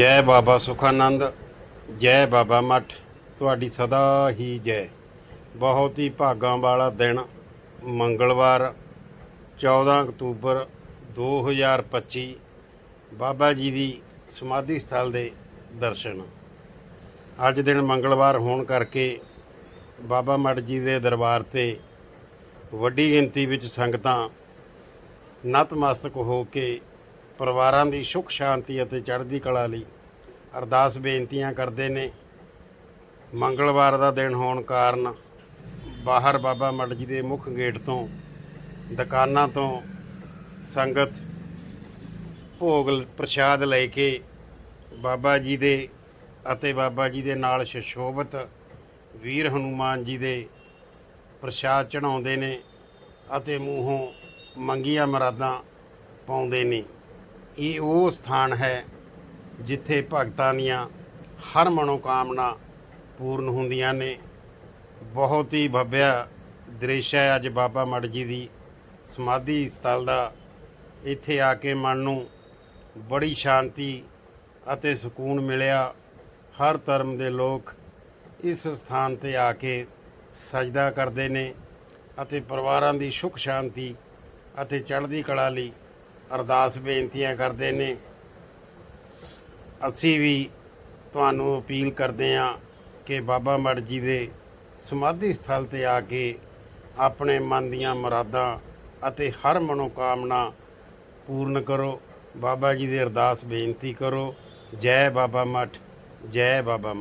ਜੈ ਬਾਬਾ ਸੁਖਾਨੰਦ, ਜੈ ਬਾਬਾ ਮੱਠ, ਤੁਹਾਡੀ ਸਦਾ ਹੀ ਜੈ। ਬਹੁਤ ਹੀ ਭਾਗਾਂ ਵਾਲਾ ਦਿਨ, ਮੰਗਲਵਾਰ 14 ਅਕਤੂਬਰ 2025 ਬਾਬਾ ਜੀ ਦੀ ਸਮਾਧੀ ਸਥਲ ਦੇ ਦਰਸ਼ਨ। ਅੱਜ ਦਿਨ ਮੰਗਲਵਾਰ ਹੋਣ ਕਰਕੇ ਬਾਬਾ ਮੱਠ ਜੀ ਦੇ ਦਰਬਾਰ ਤੇ ਵੱਡੀ ਗਿਣਤੀ ਵਿੱਚ ਸੰਗਤਾਂ ਨਤਮਸਤਕ ਹੋ ਕੇ ਪਰਿਵਾਰਾਂ ਦੀ ਸੁੱਖ ਸ਼ਾਂਤੀ ਅਤੇ ਚੜ੍ਹਦੀ ਕਲਾ ਲਈ ਅਰਦਾਸ ਬੇਨਤੀਆਂ ਕਰਦੇ ਨੇ। ਮੰਗਲਵਾਰ ਦਾ ਦਿਨ ਹੋਣ ਕਾਰਨ ਬਾਹਰ ਬਾਬਾ ਮੱਠ ਜੀ ਦੇ ਮੁੱਖ ਗੇਟ ਤੋਂ, ਦੁਕਾਨਾਂ ਤੋਂ ਸੰਗਤ ਭੋਗ ਪ੍ਰਸ਼ਾਦ ਲੈ ਕੇ ਬਾਬਾ ਜੀ ਦੇ ਅਤੇ ਬਾਬਾ ਜੀ ਦੇ ਨਾਲ ਸ਼ਸ਼ੋਭਤ ਵੀਰ ਹਨੂਮਾਨ ਜੀ ਦੇ ਪ੍ਰਸ਼ਾਦ ਚੜਾਉਂਦੇ ਨੇ ਅਤੇ ਮੂੰਹੋਂ ਮੰਗੀਆਂ ਮਰਾਦਾਂ ਪਾਉਂਦੇ ਨੇ। ਇਹ ਉਹ ਸਥਾਨ ਹੈ ਜਿੱਥੇ ਭਗਤਾਂ ਦੀਆਂ ਹਰ ਮਨੋਕਾਮਨਾ ਪੂਰਨ ਹੁੰਦੀਆਂ ਨੇ। ਬਹੁਤ ਹੀ ਭਵਿਆ ਦ੍ਰਿਸ਼ ਹੈ ਅੱਜ ਬਾਬਾ ਮੜ ਜੀ ਦੀ ਸਮਾਧੀ ਸਥਲ ਦਾ। ਇੱਥੇ ਆ ਕੇ ਮਨ ਨੂੰ ਬੜੀ ਸ਼ਾਂਤੀ ਅਤੇ ਸਕੂਨ ਮਿਲਿਆ। ਹਰ ਧਰਮ ਦੇ ਲੋਕ ਇਸ ਸਥਾਨ ਤੇ ਆ ਕੇ ਸਜਦਾ ਕਰਦੇ ਨੇ ਅਤੇ ਪਰਿਵਾਰਾਂ ਦੀ ਸੁੱਖ ਸ਼ਾਂਤੀ ਅਤੇ ਚੜ੍ਹਦੀ ਕਲਾ ਲਈ ਅਰਦਾਸ ਬੇਨਤੀਆਂ ਕਰਦੇ ਨੇ। ਸ- ਅਸੀਂ ਵੀ ਤੁਹਾਨੂੰ ਅਪੀਲ ਕਰਦੇ ਹਾਂ ਕਿ ਬਾਬਾ ਮੜ ਜੀ ਦੇ ਸਮਾਧੀ ਸਥਲ ਤੇ ਆ ਕੇ ਆਪਣੇ ਮਨ ਦੀਆਂ ਮੁਰਾਦਾਂ ਅਤੇ ਹਰ ਮਨੋਕਾਮਨਾ ਪੂਰਨ ਕਰੋ। ਬਾਬਾ ਜੀ ਦੇ ਅਰਦਾਸ ਬੇਨਤੀ ਕਰੋ। ਜੈ ਬਾਬਾ ਮਠ, ਜੈ ਬਾਬਾ ਮਠ।